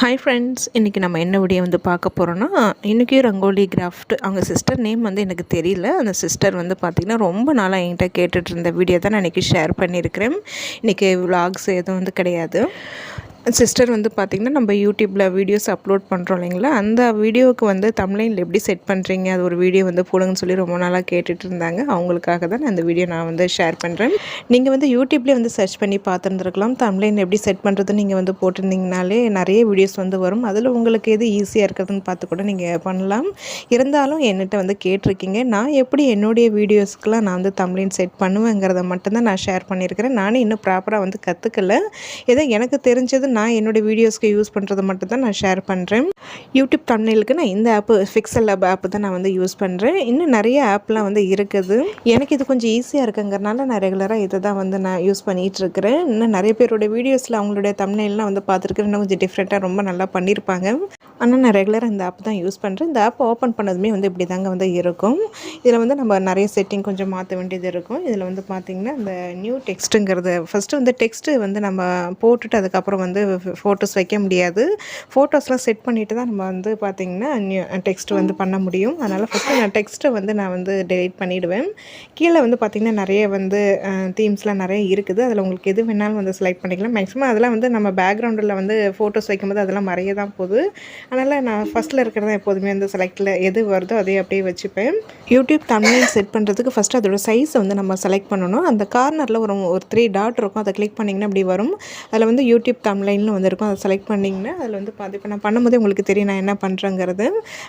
Hi friends இன்றைக்கி நம்ம என்ன வீடியோ வந்து பார்க்க போகிறோன்னா இன்றைக்கி ரங்கோலி கிராஃப்ட் அவங்க சிஸ்டர் நேம் வந்து எனக்கு தெரியல. அந்த சிஸ்டர் வந்து பார்த்திங்கன்னா ரொம்ப நாளாக என்கிட்ட கேட்டுட்ருந்த வீடியோ தான் நான் இன்றைக்கி ஷேர் பண்ணியிருக்கிறேன். இன்றைக்கி விலாக்ஸ் எதுவும் வந்து கிடையாது. சிஸ்டர் வந்து பார்த்திங்கன்னா நம்ம யூடியூப்பில் வீடியோஸ் அப்லோட் பண்ணுறோம் இல்லைங்களா? அந்த வீடியோவுக்கு வந்து தமிழில் எப்படி செட் பண்ணுறீங்க அது ஒரு வீடியோ வந்து போடுங்கன்னு சொல்லி ரொம்ப நாளாக கேட்டுட்டு இருந்தாங்க. அவங்களுக்காக தான் அந்த வீடியோ நான் வந்து ஷேர் பண்ணுறேன் நீங்கள் வந்து யூடியூப்லேயே வந்து சர்ச் பண்ணி பார்த்துருந்துருக்கலாம். தமிழில் எப்படி செட் பண்ணுறது நீங்கள் வந்து போட்டிருந்தீங்கனாலே நிறைய வீடியோஸ் வந்து வரும். அதில் உங்களுக்கு எது ஈஸியாக இருக்கிறதுன்னு பார்த்து கூட நீங்கள் பண்ணலாம். இருந்தாலும் என்கிட்ட வந்து கேட்டிருக்கீங்க. நான் எப்படி என்னுடைய வீடியோஸ்க்கெலாம் நான் வந்து தமிழின் செட் பண்ணுவேங்கிறத மட்டும்தான் நான் ஷேர் பண்ணியிருக்கிறேன். நானே இன்னும் ப்ராப்பராக வந்து கற்றுக்கல ஏதோ எனக்கு தெரிஞ்சது நான் என்னுடைய வீடியோஸ்க்கு யூஸ் பண்ணுறது மட்டும் தான் நான் ஷேர் பண்ணுறேன் யூடியூப் தமிழுக்கு நான் இந்த ஆப்பு ஃபிக்சல் ஆப் தான் நான் வந்து யூஸ் பண்ணுறேன் இன்னும் நிறைய ஆப்லாம் வந்து இருக்குது. எனக்கு இது கொஞ்சம் ஈஸியாக இருக்குங்கிறனால நான் ரெகுலராக இதை தான் வந்து நான் யூஸ் பண்ணிகிட்டு இருக்கிறேன். இன்னும் நிறைய பேருடைய வீடியோஸில் அவங்களுடைய தமிழ்லாம் வந்து பார்த்துருக்குறேன் இன்னும் கொஞ்சம் டிஃப்ரெண்ட்டாக ரொம்ப நல்லா பண்ணியிருப்பாங்க ஆனால் நான் ரெகுலராக இந்த ஆப் தான் யூஸ் பண்ணுறேன் இந்த ஆப் ஓப்பன் பண்ணதுமே வந்து இப்படி தாங்க வந்து இருக்கும். இதில் வந்து நம்ம நிறைய செட்டிங் கொஞ்சம் மாற்ற வேண்டியது இருக்கும். இதில் வந்து பார்த்திங்கன்னா இந்த நியூ டெக்ஸ்ட்டுங்கிறது ஃபஸ்ட்டு வந்து டெக்ஸ்ட்டு வந்து நம்ம போட்டுட்டு அதுக்கப்புறம் வந்து ஃபோட்டோஸ் வைக்க முடியாது. ஃபோட்டோஸ்லாம் செட் பண்ணிவிட்டு தான் நம்ம வந்து பார்த்திங்கன்னா நியூ டெக்ஸ்ட் வந்து பண்ண முடியும். அதனால் ஃபஸ்ட்டு நான் டெக்ஸ்ட்டை வந்து நான் வந்து டெலிட் பண்ணிவிடுவேன் கீழே வந்து பார்த்திங்கன்னா நிறைய வந்து தீம்ஸ்லாம் நிறைய இருக்குது. அதில் உங்களுக்கு எது வேணாலும் வந்து செலக்ட் பண்ணிக்கலாம். மேக்ஸிமம் அதெல்லாம் வந்து நம்ம பேக்ரவுண்டில் வந்து ஃபோட்டோஸ் வைக்கும்போது அதெல்லாம் மறைய தான் போகுது. அதனால் நான் ஃபஸ்ட்டில் இருக்கிறத எப்போதுமே வந்து செலக்டில் எது வருதோ அதே அப்படியே வச்சுப்பேன். யூடியூப் தமிழ் செட் பண்ணுறதுக்கு ஃபஸ்ட்டு அதோட சைஸை வந்து நம்ம செலக்ட் பண்ணணும். அந்த கார்னரில் ஒரு ஒரு த்ரீ டாட் இருக்கும். அதை கிளிக் பண்ணிங்கன்னா அப்படி வரும். அதில் வந்து யூடியூப் லைனில் வந்திருக்கும். அதை செலக்ட் பண்ணிங்கன்னா அதில் வந்து பார்த்து இப்போ நான் பண்ணும்போது உங்களுக்கு தெரியும் நான் என்ன பண்ணுறேங்கிறது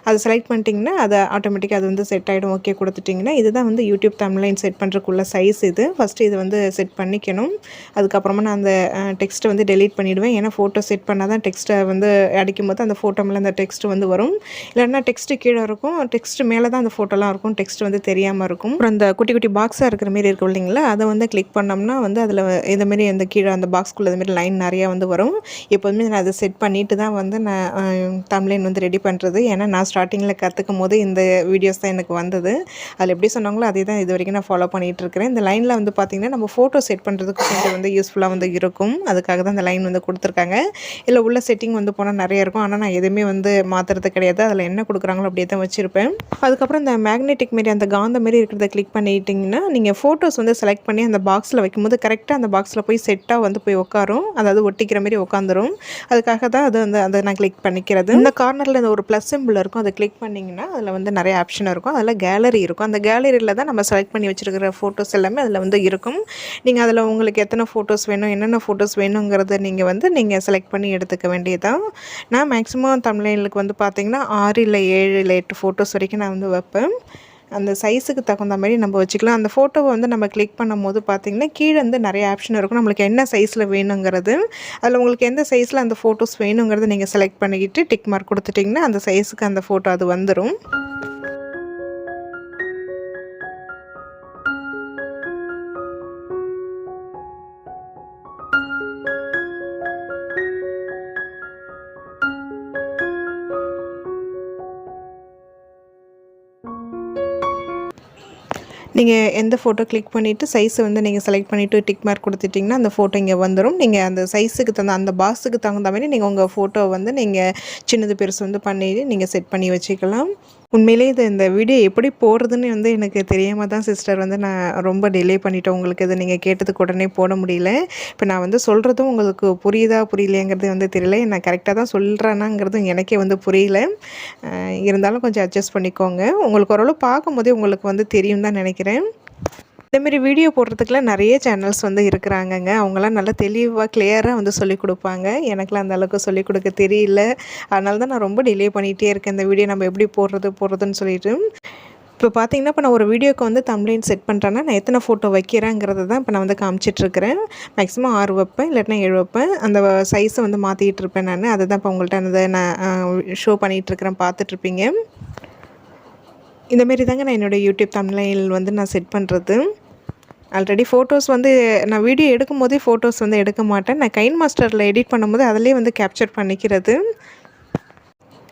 அதை செலக்ட் பண்ணிட்டிங்கன்னா அதை ஆட்டோமேட்டிக்காக அது வந்து செட் ஆகிடும் ஓகே கொடுத்துட்டிங்கன்னா இதுதான் வந்து யூடியூப் தமிழ்லைன் செட் பண்ணுறக்குள்ள சைஸ் இது. ஃபஸ்ட்டு இது வந்து செட் பண்ணிக்கணும். அதுக்கப்புறமா நான் அந்த டெக்ஸ்ட்டை வந்து டெலீட் பண்ணிவிடுவேன் ஏன்னா ஃபோட்டோ செட் பண்ணால் தான் டெக்ஸ்ட்டை வந்து அடிக்கும் போது அந்த ஃபோட்டோ மேலே அந்த டெக்ஸ்ட் வந்து வரும். இல்லைன்னா டெக்ஸ்ட்டு கீழே இருக்கும். டெக்ஸ்ட் மேலே தான் அந்த ஃபோட்டோலாம் இருக்கும். டெக்ஸ்ட் வந்து தெரியாமல் இருக்கும். அப்புறம் அந்த குட்டி குட்டி பாக்ஸாக இருக்கிற மாரி இருக்கும் இல்லைங்களா? அதை வந்து கிளிக் பண்ணோம்னா வந்து அதில் இதுமாரி அந்த கீழே அந்த பாக்ஸ்க்குள்ளே இதுமாரி லைன் நிறையா வந்து வரும். எப்போதுமே நான் அதை செட் பண்ணிவிட்டு தான் வந்து நான் தம்ப்ளைன் வந்து ரெடி பண்ணுறது ஏன்னா நான் ஸ்டார்டிங்கில் கற்றுக்கும் போது இந்த வீடியோஸ் தான் எனக்கு வந்தது. அதில் எப்படி சொன்னாங்களோ அதே தான் இது வரைக்கும் நான் ஃபாலோ பண்ணிகிட்டு இருக்கிறேன். இந்த லைனில் வந்து பார்த்திங்கன்னா நம்ம ஃபோட்டோ செட் பண்ணுறதுக்கு கொஞ்சம் வந்து யூஸ்ஃபுல்லாக வந்து இருக்கும். அதுக்காக தான் இந்த லைன் வந்து கொடுத்துருக்காங்க. இல்லை உள்ள செட்டிங் வந்து போனால் நிறைய இருக்கும். ஆனால் நான் எதுவுமே வந்து மாற்றுறது கிடையாது. அதில் என்ன கொடுக்குறாங்களோ அப்படியே தான் வச்சுருப்பேன். அதுக்கப்புறம் இந்த மேக்னெட்டிக் மாரி அந்த காந்த மாரி இருக்கிறத கிளிக் பண்ணிட்டிங்கன்னா நீங்கள் ஃபோட்டோஸ் வந்து செலக்ட் பண்ணி அந்த பாக்ஸில் வைக்கும்போது கரெக்டாக அந்த பாக்ஸில் போய் செட்டாக வந்து போய் உட்காரும். அதாவது ஒட்டிக்கிற மாதிரி உட்காந்துரும். அதுக்காக தான் அது வந்து அதை நான் கிளிக் பண்ணிக்கிறது. இந்த கார்னரில் இந்த ஒரு ப்ளஸ் சிம்பிள் இருக்கும் அதை கிளிக் பண்ணிங்கன்னா அதில் வந்து நிறைய ஆப்ஷன் இருக்கும். அதில் கேலரி இருக்கும். அந்த கேலரியில் தான் நம்ம செலக்ட் பண்ணி வச்சுருக்கிற ஃபோட்டோஸ் எல்லாமே அதில் வந்து இருக்கும். நீங்கள் அதில் உங்களுக்கு எத்தனை ஃபோட்டோஸ் வேணும் என்னென்ன ஃபோட்டோஸ் வேணுங்கிறத நீங்கள் வந்து நீங்கள் செலக்ட் பண்ணி எடுத்துக்க வேண்டியதான் நான் மேக்ஸிமம் தமிழ்நாளுக்கு வந்து பார்த்திங்கன்னா ஆறு இல்லை ஏழு இல்லை எட்டு ஃபோட்டோஸ் வரைக்கும் நான் வந்து வைப்பேன். அந்த சைஸுக்கு தகுந்த மாதிரி நம்ம வச்சுக்கலாம். அந்த ஃபோட்டோவை வந்து நம்ம கிளிக் பண்ணும் போது பார்த்திங்கன்னா கீழே வந்து நிறைய ஆப்ஷன் இருக்கும். நம்மளுக்கு என்ன சைஸில் வேணுங்கிறது. அதில் உங்களுக்கு எந்த சைஸில் அந்த ஃபோட்டோஸ் வேணுங்கிறத நீங்கள் செலக்ட் பண்ணிக்கிட்டு டிக் மார்க் கொடுத்துட்டிங்கன்னா அந்த சைஸுக்கு அந்த ஃபோட்டோ அது வந்துடும் நீங்கள் எந்த ஃபோட்டோ கிளிக் பண்ணிவிட்டு சைஸை வந்து நீங்கள் செலக்ட் பண்ணிவிட்டு டிக் மார்க் கொடுத்துட்டிங்கன்னா அந்த ஃபோட்டோ இங்கே வந்துடும் நீங்கள் அந்த சைஸுக்கு தகுந்த அந்த பாக்ஸுக்கு தகுந்த மாதிரி நீங்கள் உங்கள் ஃபோட்டோவை வந்து நீங்கள் சின்னது பெருசு வந்து பண்ணி நீங்கள் செட் பண்ணி வச்சுக்கலாம். உண்மையிலே இது இந்த வீடியோ எப்படி போடுறதுன்னு வந்து எனக்கு தெரியாமல் தான் சிஸ்டர் வந்து நான் ரொம்ப டிலே பண்ணிட்டேன். உங்களுக்கு இதை நீங்கள் கேட்டதுக்கு உடனே போட முடியல. இப்போ நான் வந்து சொல்கிறதும் உங்களுக்கு புரியுதா புரியலையங்கிறது வந்து தெரியல. நான் கரெக்டாக தான் சொல்கிறேனாங்கிறதும் எனக்கே வந்து புரியல. இருந்தாலும் கொஞ்சம் அட்ஜஸ்ட் பண்ணிக்கோங்க. உங்களுக்கு ஓரளவு பார்க்கும்போதே உங்களுக்கு வந்து தெரியும் தான் நினைக்கிறேன். இதேமாரி வீடியோ போடுறதுக்குலாம் நிறைய சேனல்ஸ் வந்து இருக்கிறாங்கங்க. அவங்களாம் நல்லா தெளிவாக கிளியராக வந்து சொல்லிக் கொடுப்பாங்க. எனக்குலாம் அந்த அளவுக்கு சொல்லிக் கொடுக்க தெரியல. அதனால தான் நான் ரொம்ப டிலே பண்ணிகிட்டே இருக்கேன். இந்த வீடியோ நம்ம எப்படி போடுறது போடுறதுன்னு சொல்லிட்டு. இப்போ பார்த்தீங்கன்னா இப்போ நான் ஒரு வீடியோக்கு வந்து தம்ப்ளைன் செட் பண்ணுறேன்னா நான் எத்தனை ஃபோட்டோ வைக்கிறேங்கிறத தான் இப்போ நான் வந்து காமிச்சிட்ருக்கிறேன் மேக்ஸிமம் ஆறு வைப்பேன் இல்லாட்டினா ஏழு வைப்பேன். அந்த சைஸை வந்து மாற்றிக்கிட்டு இருப்பேன் நான். அதை தான் இப்போ உங்கள்கிட்ட அந்த நான் ஷோ பண்ணிகிட்ருக்கிறேன் பார்த்துட்ருப்பீங்க இந்தமாரி தாங்க நான் என்னோடய யூடியூப் தமிழில் வந்து நான் செட் பண்ணுறது ஆல்ரெடி ஃபோட்டோஸ் வந்து நான் வீடியோ எடுக்கும் போதே ஃபோட்டோஸ் வந்து எடுக்க மாட்டேன். நான் கைன் மாஸ்டரில் எடிட் பண்ணும்போது அதிலே வந்து கேப்சர் பண்ணிக்கிறது.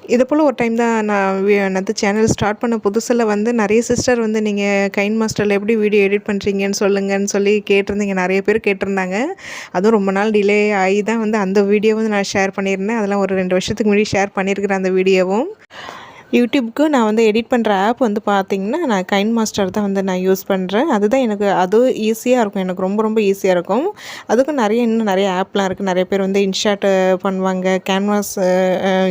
இது போல் ஒரு டைம் தான் நான் வி- சேனல் ஸ்டார்ட் பண்ண புதுசில் வந்து நிறைய சிஸ்டர் வந்து நீங்கள் கைன் மாஸ்டரில் எப்படி வீடியோ எடிட் பண்ணுறீங்கன்னு சொல்லுங்கன்னு சொல்லி கேட்டிருந்தீங்க. நிறைய பேர் கேட்டிருந்தாங்க. அதுவும் ரொம்ப நாள் டிலே ஆகி தான் வந்து அந்த வீடியோ வந்து நான் ஷேர் பண்ணியிருந்தேன். அதெல்லாம் ஒரு ரெண்டு வருஷத்துக்கு முன்னாடி ஷேர் பண்ணியிருக்கிறேன் அந்த வீடியோவும் யூடியூப்க்கு நான் வந்து எடிட் பண்ணுற ஆப் வந்து பார்த்திங்கன்னா நான் கைன் மாஸ்டர் தான் வந்து நான் யூஸ் பண்ணுறேன் அதுதான் எனக்கு அதுவும் ஈஸியாக இருக்கும். எனக்கு ரொம்ப ரொம்ப ஈஸியாக இருக்கும். அதுக்கும் நிறைய இன்னும் நிறைய ஆப்லாம் இருக்குது நிறைய பேர் வந்து இன்ஷாட் பண்ணுவாங்க. கேன்வாஸ்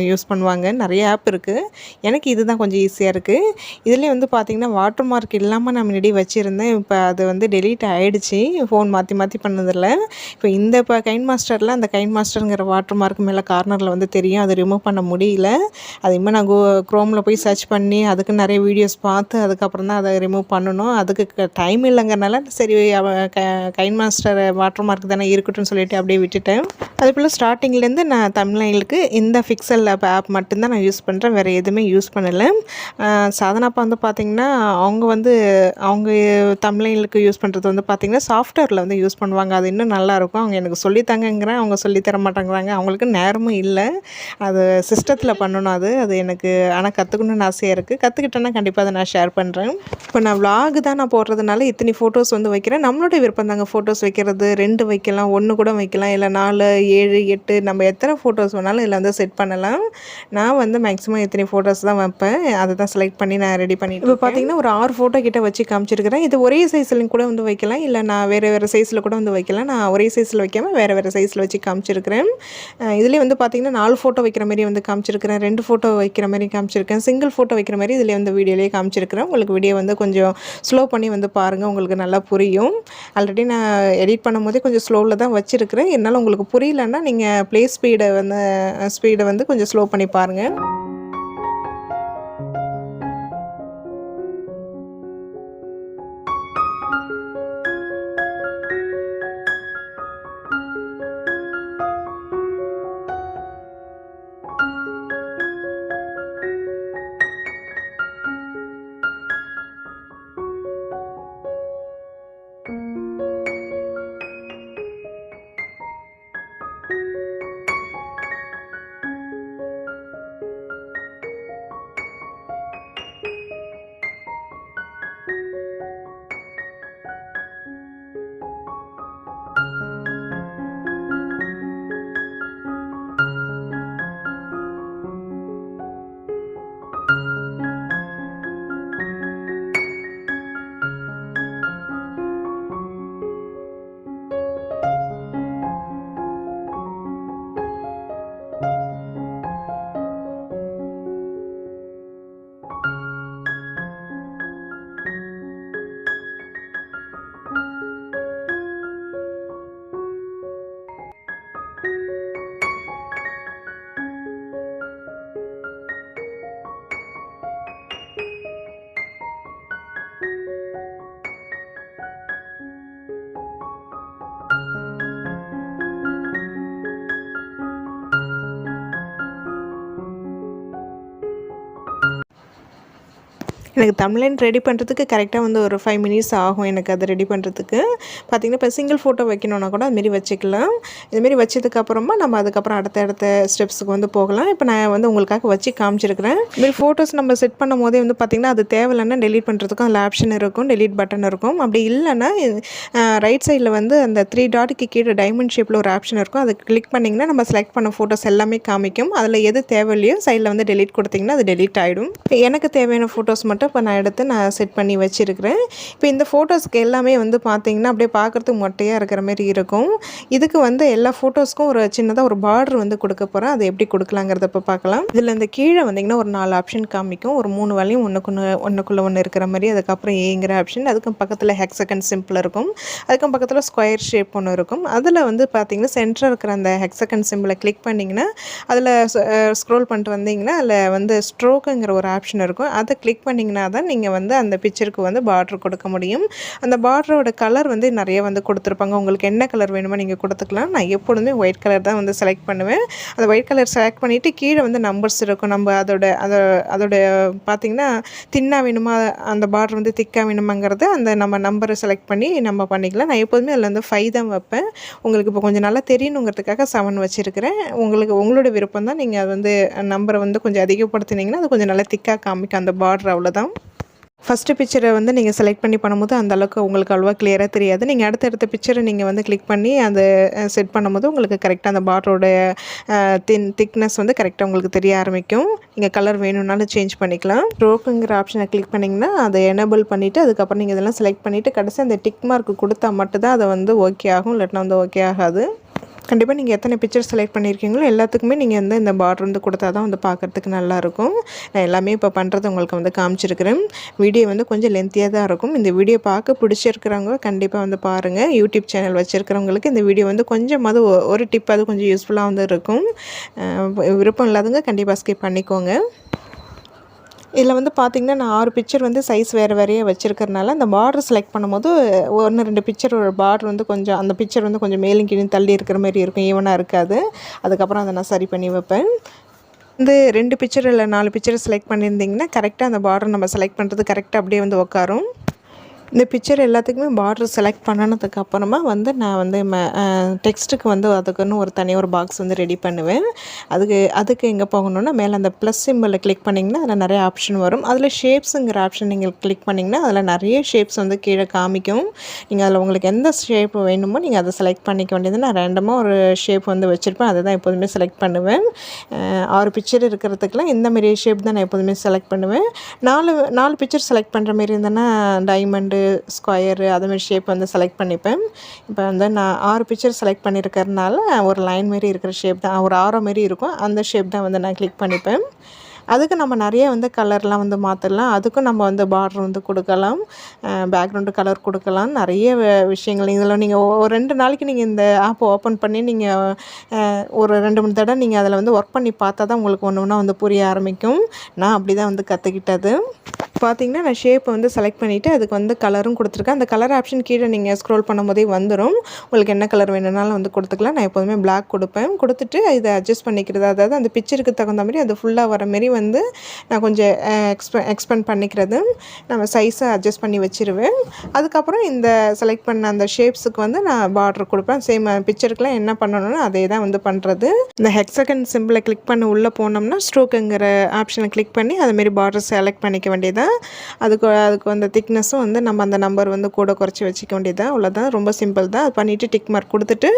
யூஸ் பண்ணுவாங்க. நிறைய ஆப் இருக்குது எனக்கு இதுதான் கொஞ்சம் ஈஸியாக இருக்குது இதுலேயே வந்து பார்த்திங்கன்னா வாட்டர் மார்க் இல்லாமல் நான் முன்னாடி வச்சுருந்தேன். இப்போ அது வந்து டெலீட் ஆகிடுச்சு ஃபோன் மாற்றி மாற்றி பண்ணதில்ல. இப்போ இந்த இப்போ கைன் மாஸ்டரில் அந்த கைன் மாஸ்டருங்கிற வாட்டர் மார்க் மேலே கார்னரில் வந்து தெரியும். அதை ரிமூவ் பண்ண முடியல. அது இன்னும் நான் கோ க்ரோமில் போய் சர்ச் பண்ணி அதுக்கு நிறைய வீடியோஸ் பார்த்து அதுக்கப்புறம் தான் அதை ரிமூவ் பண்ணணும். அதுக்கு டைம் இல்லைங்கிறனால சரி அவ கைன் மாஸ்டர் வாட்டர் மார்க் தானே இருக்கட்டும்னு சொல்லிட்டு அப்படியே விட்டுட்டேன். அது போல் ஸ்டார்டிங்லேருந்து நான் தமிழ்நாளுக்கு இந்த ஃபிக்சல் ஆப் ஆப் மட்டும்தான் நான் யூஸ் பண்ணுறேன் வேறு எதுவுமே யூஸ் பண்ணலை. சாதனாப்பா வந்து பார்த்திங்கன்னா அவங்க வந்து அவங்க தமிழ்நாளுக்கு யூஸ் பண்ணுறது வந்து பார்த்திங்கன்னா சாஃப்ட்வேரில் வந்து யூஸ் பண்ணுவாங்க. அது இன்னும் நல்லாயிருக்கும் அவங்க எனக்கு சொல்லித்தாங்கங்கிறேன் அவங்க சொல்லித் தர மாட்டேங்கிறாங்க. அவங்களுக்கு நேரமும் இல்லை. அது சிஸ்டத்தில் பண்ணணும் அது. அது எனக்கு ஆனால் கற்றுக்கணும்னு ஆசையாக இருக்குது கற்றுக்கிட்டேன்னா கண்டிப்பாக அதை நான் ஷேர் பண்ணுறேன் இப்போ நான் vlog தான் நான் போடுறதுனால இத்தனை ஃபோட்டோஸ் வந்து வைக்கிறேன். நம்மளுடைய விருப்பம் தாங்க ஃபோட்டோஸ் வைக்கிறது. ரெண்டு வைக்கலாம் ஒன்று கூட வைக்கலாம். இல்லை நாலு ஏழு எட்டு நம்ம எத்தனை ஃபோட்டோஸ் வேணாலும் இதில் வந்து செட் பண்ணலாம். நான் வந்து மேக்ஸிமம் இத்தனை ஃபோட்டோஸ் தான் வைப்பேன். அதை தான் செலக்ட் பண்ணி நான் ரெடி பண்ணிட்டு இப்போ பார்த்தீங்கன்னா ஒரு ஆறு ஃபோட்டோ கிட்ட வச்சு காமிச்சிருக்கிறேன். இது ஒரே சைஸ்லையும் கூட வந்து வைக்கலாம். இல்லை நான் வேறு வேறு சைஸில் கூட வந்து வைக்கலாம். நான் ஒரே சைஸில் வைக்காமல் வேறு வேறு சைஸில் வச்சு காமிச்சிருக்கிறேன். இதுலேயே வந்து பார்த்தீங்கன்னா நாலு ஃபோட்டோ வைக்கிற மாதிரி வந்து காமிச்சிருக்கிறேன். ரெண்டு ஃபோட்டோ வைக்கிற மாதிரி வச்சுருக்கேன் சிங்கிள் ஃபோட்டோ வைக்கிற மாதிரி இதில் வந்து வீடியோலேயே காமிச்சிருக்கிறேன். உங்களுக்கு வீடியோ வந்து கொஞ்சம் ஸ்லோ பண்ணி வந்து பாருங்கள் உங்களுக்கு நல்லா புரியும். ஆல்ரெடி நான் எடிட் பண்ணும்போதே கொஞ்சம் ஸ்லோவில் தான் வச்சுருக்கிறேன். என்னால் உங்களுக்கு புரியலன்னா நீங்கள் ப்ளே ஸ்பீடை வந்து ஸ்பீடை வந்து கொஞ்சம் ஸ்லோ பண்ணி பாருங்கள் எனக்கு தமிழன் ரெடி பண்ணுறதுக்கு கரெக்டாக வந்து ஒரு ஃபைவ் மினிட்ஸ் ஆகும் எனக்கு அதை ரெடி பண்ணுறதுக்கு பார்த்திங்கன்னா இப்போ சிங்கிள் ஃபோட்டோ வைக்கணுன்னா கூட அதுமாரி வச்சுக்கலாம். இதுமாரி வச்சதுக்கப்புறமா நம்ம அதுக்கப்புறம் அடுத்த அடுத்த ஸ்டெப்ஸுக்கு வந்து போகலாம். இப்போ நான் வந்து உங்களுக்காக வச்சு காமிச்சிருக்கிறேன். இதுமாரி ஃபோட்டோஸ் நம்ம செட் பண்ணும் போதே வந்து பார்த்திங்கன்னா அது தேவையில்லைன்னா டெலீட் பண்ணுறதுக்கும் அதில் ஆப்ஷன் இருக்கும் டெலீட் பட்டன் இருக்கும். அப்படி இல்லைன்னா ரைட் சைடில் வந்து அந்த த்ரீ டாட்டுக்கு கீழே டைமண்ட் ஷேப்பில் ஒரு ஆப்ஷன் இருக்கும். அதை கிளிக் பண்ணிங்கன்னா நம்ம செலக்ட் பண்ண ஃபோட்டோஸ் எல்லாமே காமிக்கும். அதில் எது தேவையில்லையோ சைடில் வந்து டெலீட் கொடுத்திங்கன்னா அது டெலீட் ஆகிடும் எனக்கு தேவையான ஃபோட்டோஸ் மட்டும் இப்போ நான் எடுத்து நான் செட் பண்ணி வச்சுருக்கிறேன். இப்போ இந்த ஃபோட்டோஸ்க்கு எல்லாமே வந்து பார்த்திங்கன்னா அப்படியே பார்க்குறதுக்கு மொட்டையாக இருக்கிற மாதிரி இருக்கும். இதுக்கு வந்து எல்லா ஃபோட்டோஸ்க்கும் ஒரு சின்னதாக ஒரு பார்டர் வந்து கொடுக்க போகிறேன் அதை எப்படி கொடுக்கலாங்கிறத இப்போ பார்க்கலாம் இதில் இந்த கீழே வந்தீங்கன்னா ஒரு நாலு ஆப்ஷன் காமிக்கும். ஒரு மூணு வழியும் ஒன்றுக்குன்னு ஒன்றுக்குள்ளே ஒன்று இருக்கிற மாதிரி அதுக்கப்புறம் ஏங்கிற ஆப்ஷன் அதுக்கும் பக்கத்தில் ஹெக்ஸகன் சிம்பிள் இருக்கும். அதுக்கும் பக்கத்தில் ஸ்கொயர் ஷேப் ஒன்று இருக்கும். அதில் வந்து பார்த்தீங்கன்னா சென்டரில் இருக்கிற அந்த ஹெக்ஸகன் சிம்பிளை கிளிக் பண்ணிங்கன்னா அதில் ஸ்க்ரோல் பண்ணிட்டு வந்தீங்கன்னா அதில் வந்து ஸ்ட்ரோக்குங்கிற ஒரு ஆப்ஷன் இருக்கும். அதை கிளிக் பண்ணிங்கன்னா கொடுத்தீங்கன்னா தான் நீங்கள் வந்து அந்த பிக்சருக்கு வந்து பார்ட்ரு கொடுக்க முடியும். அந்த பார்டரோட கலர் வந்து நிறைய வந்து கொடுத்துருப்பாங்க. உங்களுக்கு என்ன கலர் வேணுமோ நீங்கள் கொடுத்துக்கலாம். நான் எப்பொழுதுமே ஒயிட் கலர் தான் வந்து செலக்ட் பண்ணுவேன். அந்த ஒயிட் கலர் செலக்ட் பண்ணிவிட்டு கீழே வந்து நம்பர்ஸ் இருக்கும். நம்ம அதோட அதை அதோட பார்த்திங்கன்னா தின்னாக வேணுமா அந்த பார்டர் வந்து திக்காக வேணுமாங்கிறத அந்த நம்ம நம்பரை செலக்ட் பண்ணி நம்ம பண்ணிக்கலாம். நான் எப்போதுமே அதில் வந்து ஃபைவ் தான் வைப்பேன். உங்களுக்கு இப்போ கொஞ்சம் நல்லா தெரியணுங்கிறதுக்காக செவன் வச்சுருக்கிறேன். உங்களுக்கு உங்களோட விருப்பம் தான் நீங்கள் அது வந்து நம்பரை வந்து கொஞ்சம் அதிகப்படுத்தினீங்கன்னா அது கொஞ்சம் நல்லா திக்காக காமிக்கும் அந்த பார்டர் அவ்வளோதான் ஃபஸ்ட்டு பிக்சரை வந்து நீங்கள் செலக்ட் பண்ணி பண்ணும்போது அந்தளவுக்கு உங்களுக்கு அவ்வளோவா கிளியராக தெரியாது. நீங்கள் அடுத்தடுத்த பிக்சரை நீங்கள் வந்து கிளிக் பண்ணி அந்த செட் பண்ணும்போது உங்களுக்கு கரெக்டாக அந்த பாட்டரோட தின் திக்னஸ் வந்து கரெக்டாக உங்களுக்கு தெரிய ஆரம்பிக்கும். நீங்கள் கலர் வேணும்னாலும் சேஞ்ச் பண்ணிக்கலாம். ஸ்ட்ரோக்குங்கிற ஆப்ஷனை கிளிக் பண்ணிங்கன்னா அதை எனபிள் பண்ணிவிட்டு அதுக்கப்புறம் நீங்கள் இதெல்லாம் செலக்ட் பண்ணிவிட்டு கடைசி அந்த டிக் மார்க் கொடுத்தா மட்டும்தான் அதை வந்து ஓகே ஆகும். இல்லாட்டினா வந்து ஓகே ஆகாது. கண்டிப்பாக நீங்கள் எத்தனை பிக்சர் செலக்ட் பண்ணியிருக்கீங்களோ எல்லாத்துக்குமே நீங்கள் வந்து இந்த பார்டர் வந்து கொடுத்தா தான் வந்து பார்க்குறதுக்கு நல்லாயிருக்கும். நான் எல்லாமே இப்போ பண்ணுறது உங்களுக்கு வந்து காமிச்சிருக்கிறேன். வீடியோ வந்து கொஞ்சம் லென்த்தியாக தான் இருக்கும். இந்த வீடியோ பார்க்க பிடிச்சிருக்கிறவங்க கண்டிப்பாக வந்து பாருங்கள் யூடியூப் சேனல் வச்சுருக்கிறவங்களுக்கு இந்த வீடியோ வந்து கொஞ்சமாவது ஒரு டிப் அது கொஞ்சம் யூஸ்ஃபுல்லாக வந்து இருக்கும். விருப்பம் இல்லாதவங்க கண்டிப்பாக ஸ்கிப் பண்ணிக்கோங்க. இதில் வந்து பார்த்திங்கன்னா நான் ஆறு பிக்சர் வந்து சைஸ் வேறு வேறையாக வச்சுருக்கறனால அந்த பார்டர் செலக்ட் பண்ணும்போது ஒன்று ரெண்டு பிக்சர் ஒரு பார்டர் வந்து கொஞ்சம் அந்த பிக்சர் வந்து கொஞ்சம் மேலும் கீழே தள்ளி இருக்கிற மாதிரி இருக்கும் ஈவனாக இருக்காது. அதுக்கப்புறம் அதை நான் சரி பண்ணி வைப்பேன். வந்து ரெண்டு பிக்சர் இல்லை நாலு பிக்சர் செலக்ட் பண்ணியிருந்திங்கன்னா கரெக்டாக அந்த பார்டர் நம்ம செலக்ட் பண்ணுறது கரெக்டாக அப்படியே வந்து உட்காரும் இந்த பிக்சர் எல்லாத்துக்குமே பார்டர் செலக்ட் பண்ணனதுக்கு அப்புறமா வந்து நான் வந்து ம டெக்ஸ்ட்டுக்கு வந்து அதுக்குன்னு ஒரு தனி ஒரு பாக்ஸ் வந்து ரெடி பண்ணுவேன். அதுக்கு அதுக்கு எங்கே போகணுன்னா மேலே அந்த ப்ளஸ் சிம்பிளில் கிளிக் பண்ணிங்கன்னா அதில் நிறைய ஆப்ஷன் வரும். அதில் ஷேப்ஸுங்கிற ஆப்ஷன் நீங்கள் கிளிக் பண்ணிங்கன்னா அதில் நிறைய ஷேப்ஸ் வந்து கீழே காமிக்கும். நீங்கள் அதில் உங்களுக்கு எந்த ஷேப் வேணுமோ நீங்கள் அதை செலக்ட் பண்ணிக்க வேண்டியது. நான் ரேண்டமாக ஒரு ஷேப் வந்து வச்சுருப்பேன். அதை தான் எப்போதுமே செலக்ட் பண்ணுவேன். ஆறு பிக்சர் இருக்கிறதுக்குலாம் இந்த மாதிரி ஷேப் தான் நான் எப்போதுமே செலக்ட் பண்ணுவேன். நாலு நாலு பிக்சர் செலக்ட் பண்ணுற மாரி இருந்தேன்னா டைமண்டு ரவுண்டு ஸ்கொயரு அதுமாரி ஷேப் வந்து செலக்ட் பண்ணிப்பேன். இப்போ வந்து நான் ஆறு பிக்சர் செலக்ட் பண்ணியிருக்கறனால ஒரு லைன் மாரி இருக்கிற ஷேப் தான் ஒரு ஆரோ மாரி இருக்கும் அந்த ஷேப் தான் வந்து நான் கிளிக் பண்ணிப்பேன். அதுக்கு நம்ம நிறைய வந்து கலர்லாம் வந்து மாற்றிடலாம் அதுக்கும் நம்ம வந்து பார்டர் வந்து கொடுக்கலாம். பேக்ரவுண்டு கலர் கொடுக்கலாம். நிறைய விஷயங்கள். இதில் நீங்கள் ஒரு ரெண்டு நாளைக்கு நீங்கள் இந்த ஆப் ஓப்பன் பண்ணி நீங்கள் ஒரு ரெண்டு மூணு தடவை நீங்கள் அதில் வந்து ஒர்க் பண்ணி பார்த்தா தான் உங்களுக்கு ஒன்று ஒன்றா வந்து புரிய ஆரம்பிக்கும். நான் அப்படி தான் வந்து கற்றுக்கிட்டது பார்த்தீங்கன்னா நான் ஷேப்பை வந்து செலக்ட் பண்ணிவிட்டு அதுக்கு வந்து கலரும் கொடுத்துருக்கேன். அந்த கலர் ஆப்ஷன் கீழே நீங்கள் ஸ்க்ரோல் பண்ணும்போதே வந்துடும் உங்களுக்கு என்ன கலர் வேணும்னாலும் வந்து கொடுத்துக்கலாம். நான் எப்போதுமே பிளாக் கொடுப்பேன். கொடுத்துட்டு இதை அட்ஜஸ்ட் பண்ணிக்கிறது அதாவது அந்த பிக்சருக்கு தகுந்த மாதிரி அது ஃபுல்லாக வர மாரி வந்து நான் கொஞ்சம் எக்ஸ்பெ எக்ஸ்பெண்ட் பண்ணிக்கிறது. நம்ம சைஸை அட்ஜஸ்ட் பண்ணி வச்சுருவேன். அதுக்கப்புறம் இந்த செலக்ட் பண்ண அந்த ஷேப்ஸுக்கு வந்து நான் பார்டர் கொடுப்பேன். சேம் பிக்சருக்குலாம் என்ன பண்ணணும்னு அதே தான் வந்து பண்ணுறது இந்த ஹெக்ஸகன் சிம்பிளை கிளிக் பண்ணி உள்ளே போனோம்னா ஸ்ட்ரோக்குங்கிற ஆப்ஷனை கிளிக் பண்ணி அதுமாரி பார்டர் செலக்ட் பண்ணிக்க வேண்டியது அதுக்கு அதுக்கு அந்த திக்னஸும் வந்து நம்ம அந்த நம்பர் வந்து கூட குறைச்சி வச்சுக்க வேண்டியதான் அவ்வளோதான் ரொம்ப சிம்பிள் தான். அது பண்ணிவிட்டு டிக் மார்க் கொடுத்துட்டு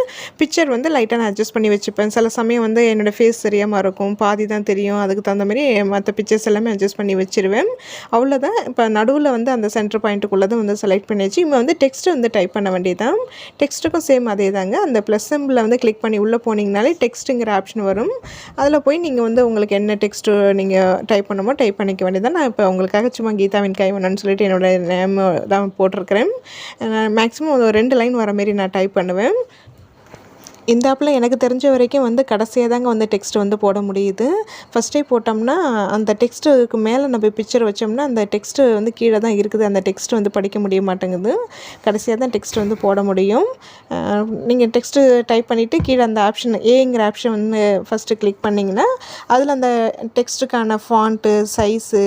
பிக்சர் வந்து லைட்டாக நான் அட்ஜஸ்ட் பண்ணி வச்சுப்பேன். சில சமயம் வந்து என்னோடய ஃபேஸ் தெரியாமல் இருக்கும். பாதி தான் தெரியும். அதுக்கு தகுந்த மாதிரி மற்ற பிக்சர்ஸ் எல்லாமே அட்ஜஸ்ட் பண்ணி வச்சுருவேன். அவ்வளோதான் இப்போ நடுவில் வந்து அந்த சென்டர் பாயிண்ட்டுக்குள்ளதும் வந்து செலக்ட் பண்ணி வச்சு இப்போ வந்து டெக்ஸ்ட்டு வந்து டைப் பண்ண வேண்டியதான் டெக்ஸ்ட்டுக்கும் சேம் அதே தாங்க அந்த ப்ளஸ் சிம்பிளில் வந்து கிளிக் பண்ணி உள்ளே போனீங்கனாலே டெக்ஸ்ட்டுங்கிற ஆப்ஷன் வரும். அதில் போய் நீங்கள் வந்து உங்களுக்கு என்ன டெக்ஸ்ட்டு நீங்கள் டைப் பண்ணுமோ டைப் பண்ணிக்க வேண்டியதான் நான் இப்போ உங்களுக்காக சும்மா கீதாவின் கைவனன்னு சொல்லிட்டு என்னோடய நேம் தான் போட்டிருக்கிறேன். மேக்ஸிமம் ஒரு ரெண்டு லைன் வர மாரி நான் டைப் பண்ணுவேன். இந்த ஆப்பில் எனக்கு தெரிஞ்ச வரைக்கும் வந்து கடைசியாக தாங்க வந்து டெக்ஸ்ட் வந்து போட முடியுது. ஃபஸ்ட்டே போட்டோம்னா அந்த டெக்ஸ்ட்டுக்கு மேலே நம்ம பிக்சர் வச்சோம்னா அந்த டெக்ஸ்ட்டு வந்து கீழே தான் இருக்குது. அந்த டெக்ஸ்ட் வந்து படிக்க முடிய மாட்டேங்குது. கடைசியாக தான் டெக்ஸ்ட் வந்து போட முடியும். நீங்கள் டெக்ஸ்ட்டு டைப் பண்ணிவிட்டு கீழே அந்த ஆப்ஷன் ஏங்கிற ஆப்ஷன் வந்து ஃபஸ்ட்டு கிளிக் பண்ணிங்கன்னா அதில் அந்த டெக்ஸ்ட்டுக்கான ஃபாண்ட்டு சைஸு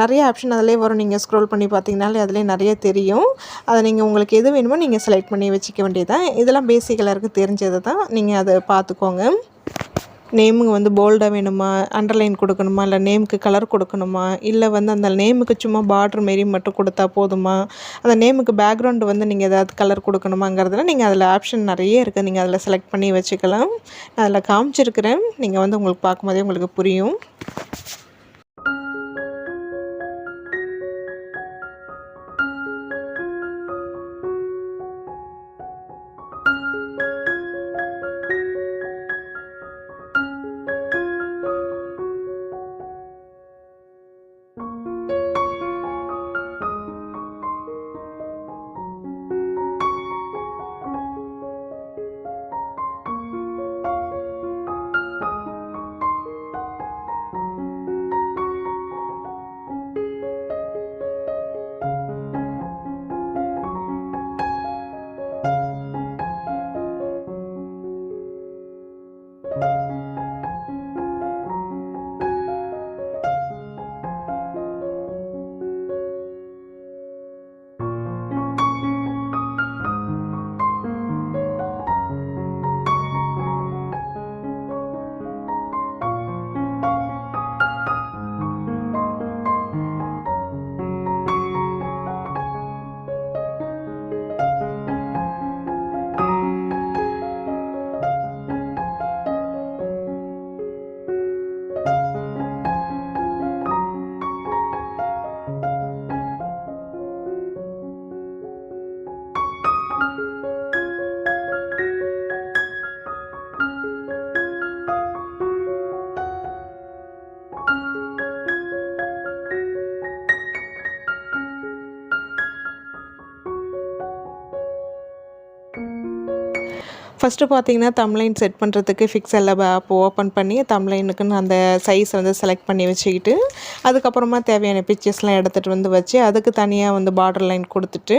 நிறைய ஆப்ஷன் அதிலே வரும். நீங்கள் ஸ்க்ரோல் பண்ணி பார்த்தீங்கனாலே அதிலே நிறைய தெரியும். அதை நீங்கள் உங்களுக்கு எது வேணுமோ நீங்கள் செலக்ட் பண்ணி வச்சுக்க வேண்டியதான் இதெல்லாம் பேசிக்கலாக இருக்குது தெரிஞ்சு வரைஞ்சதை தான் நீங்கள் அதை பார்த்துக்கோங்க. நேமுங்க வந்து போல்டாக வேணுமா? அண்டர்லைன் கொடுக்கணுமா? இல்லை நேமுக்கு கலர் கொடுக்கணுமா? இல்லை வந்து அந்த நேமுக்கு சும்மா பார்ட்ரு மாரி மட்டும் கொடுத்தா போதுமா? அந்த நேமுக்கு பேக்ரவுண்டு வந்து நீங்கள் ஏதாவது கலர் கொடுக்கணுமாங்கிறதுல நீங்கள் அதில் ஆப்ஷன் நிறைய இருக்குது. நீங்கள் அதில் செலக்ட் பண்ணி வச்சுக்கலாம். அதில் காமிச்சிருக்கிறேன். நீங்கள் வந்து உங்களுக்கு பார்க்கும்போதே உங்களுக்கு புரியும். ஃபஸ்ட்டு பார்த்தீங்கன்னா தம்லைன் செட் பண்ணுறதுக்கு ஃபிக்ஸல் ஆப் ஓப்பன் பண்ணி தம்லைனுக்குன்னு அந்த சைஸ் வந்து செலக்ட் பண்ணி வச்சுக்கிட்டு அதுக்கப்புறமா தேவையான பிக்சர்ஸ்லாம் எடுத்துகிட்டு வந்து வச்சு அதுக்கு தனியாக வந்து பார்டர் லைன் கொடுத்துட்டு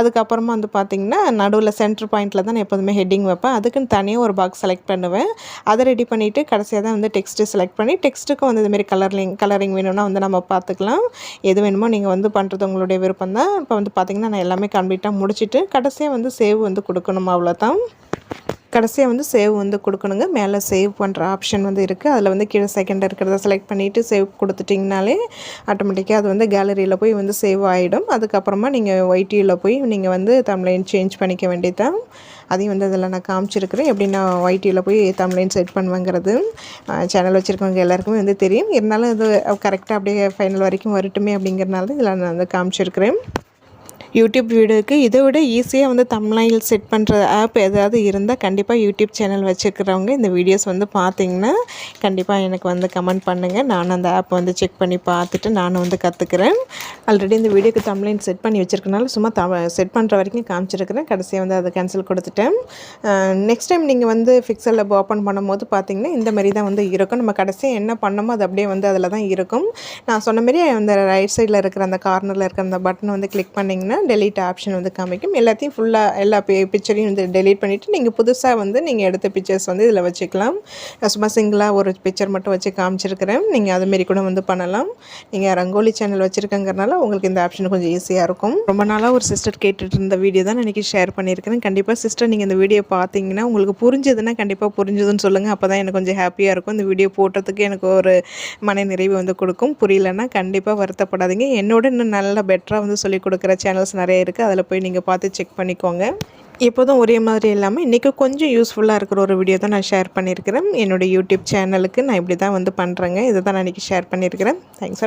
அதுக்கப்புறமா வந்து பார்த்திங்கன்னா நடுவில் சென்டர் பாயிண்ட்டில் தான் நான் எப்போதுமே ஹெட்டிங் வைப்பேன். அதுக்குன்னு தனியாக ஒரு பாக்ஸ் செலக்ட் பண்ணுவேன். அதை ரெடி பண்ணிவிட்டு கடைசியாக தான் வந்து டெக்ஸ்ட்டு செலக்ட் பண்ணி டெக்ஸ்ட்டுக்கும் வந்து இதுமாரி கலர்லிங் கலரிங் வேணும்னா வந்து நம்ம பார்த்துக்கலாம். எது வேணுமோ நீங்கள் வந்து பண்ணுறது உங்களுடைய விருப்பம் தான் இப்போ வந்து பார்த்திங்கன்னா நான் எல்லாமே கம்ப்ளீட்டாக முடிச்சுட்டு கடைசியாக வந்து சேவ் வந்து கொடுக்கணும் அவ்வளோதான் கடைசியாக வந்து சேவ் வந்து கொடுக்கணுங்க. மேலே சேவ் பண்ணுற ஆப்ஷன் வந்து இருக்குது அதில் வந்து கீழே செகண்ட் இருக்கிறத செலக்ட் பண்ணிவிட்டு சேவ் கொடுத்துட்டிங்கனாலே ஆட்டோமேட்டிக்காக அது வந்து கேலரியில் போய் வந்து சேவ் ஆகிடும் அதுக்கப்புறமா நீங்கள் ஒய்டியில் போய் நீங்கள் வந்து தமிழைன் சேஞ்ச் பண்ணிக்க வேண்டியதான் அதையும் வந்து அதில் நான் காமிச்சிருக்கிறேன். எப்படி நான் ஒய்டியில் போய் தமிழைன் செட் பண்ணுவேங்கிறது சேனல் வச்சுருக்கவங்க எல்லாருக்குமே வந்து தெரியும். இருந்தாலும் இது கரெக்டாக அப்படியே ஃபைனல் வரைக்கும் வரட்டுமே அப்படிங்கிறனால இதில் நான் வந்து காமிச்சிருக்கிறேன். யூடியூப் வீடியோக்கு இதை விட ஈஸியாக வந்து தமிழில் செட் பண்ணுற ஆப் ஏதாவது இருந்தால் கண்டிப்பாக யூடியூப் சேனல் வச்சுருக்கிறவங்க இந்த வீடியோஸ் வந்து பார்த்தீங்கன்னா கண்டிப்பாக எனக்கு வந்து கமெண்ட் பண்ணுங்கள் நானும் அந்த ஆப் வந்து செக் பண்ணி பார்த்துட்டு நானும் வந்து கற்றுக்குறேன் ஆல்ரெடி இந்த வீடியோக்கு தமிழில் செட் பண்ணி வச்சுருக்கனால சும்மா த செட் பண்ணுற வரைக்கும் காமிச்சிருக்கிறேன். கடைசியாக வந்து அதை கேன்சல் கொடுத்துட்டேன். நெக்ஸ்ட் டைம் நீங்கள் வந்து ஃபிக்சல் ஆப் ஓப்பன் பண்ணும்போது பார்த்தீங்கன்னா இந்த மாதிரி தான் வந்து இருக்கும். நம்ம கடைசியாக என்ன பண்ணமோ அது அப்படியே வந்து அதில் தான் இருக்கும். நான் சொன்ன மாதிரி அந்த ரைட் சைடில் இருக்கிற அந்த கார்னரில் இருக்கிற அந்த பட்டன் வந்து கிளிக் பண்ணிங்கன்னா டெலீட் ஆப்ஷன் வந்து காமிக்கும். எல்லாத்தையும் ஃபுல்லாக எல்லா பிக்சரையும் வந்து டெலீட் பண்ணிவிட்டு நீங்கள் புதுசாக வந்து நீங்கள் எடுத்த பிக்சர்ஸ் வந்து இதில் வச்சுக்கலாம். சும்மா சிங்கிளாக ஒரு பிக்சர் மட்டும் வச்சு காமிச்சிருக்கிறேன். நீங்கள் அதுமாரி கூட வந்து பண்ணலாம். நீங்கள் ரங்கோலி சேனல் வச்சுருக்கங்கிறனால உங்களுக்கு இந்த ஆப்ஷன் கொஞ்சம் ஈஸியாக இருக்கும். ரொம்ப நாளாக ஒரு சிஸ்டர் கேட்டுட்டு இருந்த வீடியோ தான் இன்றைக்கி ஷேர் பண்ணியிருக்கிறேன். கண்டிப்பாக சிஸ்டர் நீங்கள் இந்த வீடியோ பார்த்தீங்கன்னா உங்களுக்கு புரிஞ்சதுன்னா கண்டிப்பாக புரிஞ்சுதுன்னு சொல்லுங்கள் அப்போ தான் எனக்கு கொஞ்சம் ஹாப்பியாக இருக்கும். இந்த வீடியோ போட்டதுக்கு எனக்கு ஒரு மன நிறைவு வந்து கொடுக்கும். புரியலன்னா கண்டிப்பாக வருத்தப்படாதீங்க. என்னோட இன்னும் நல்லா பெட்டராக வந்து சொல்லிக் கொடுக்குற சேனல்ஸ் நிறைய இருக்குது அதில் போய் நீங்கள் பார்த்து செக் பண்ணிக்கோங்க. எப்போதும் ஒரே மாதிரி இல்லாமல் இன்றைக்கி கொஞ்சம் யூஸ்ஃபுல்லாக இருக்கிற ஒரு வீடியோ தான் நான் ஷேர் பண்ணியிருக்கிறேன். என்னோடய யூடியூப் சேனலுக்கு நான் இப்படி தான் வந்து பண்ணுறேங்க இதை தான் நான் இன்றைக்கி ஷேர் பண்ணியிருக்கிறேன். Thanks for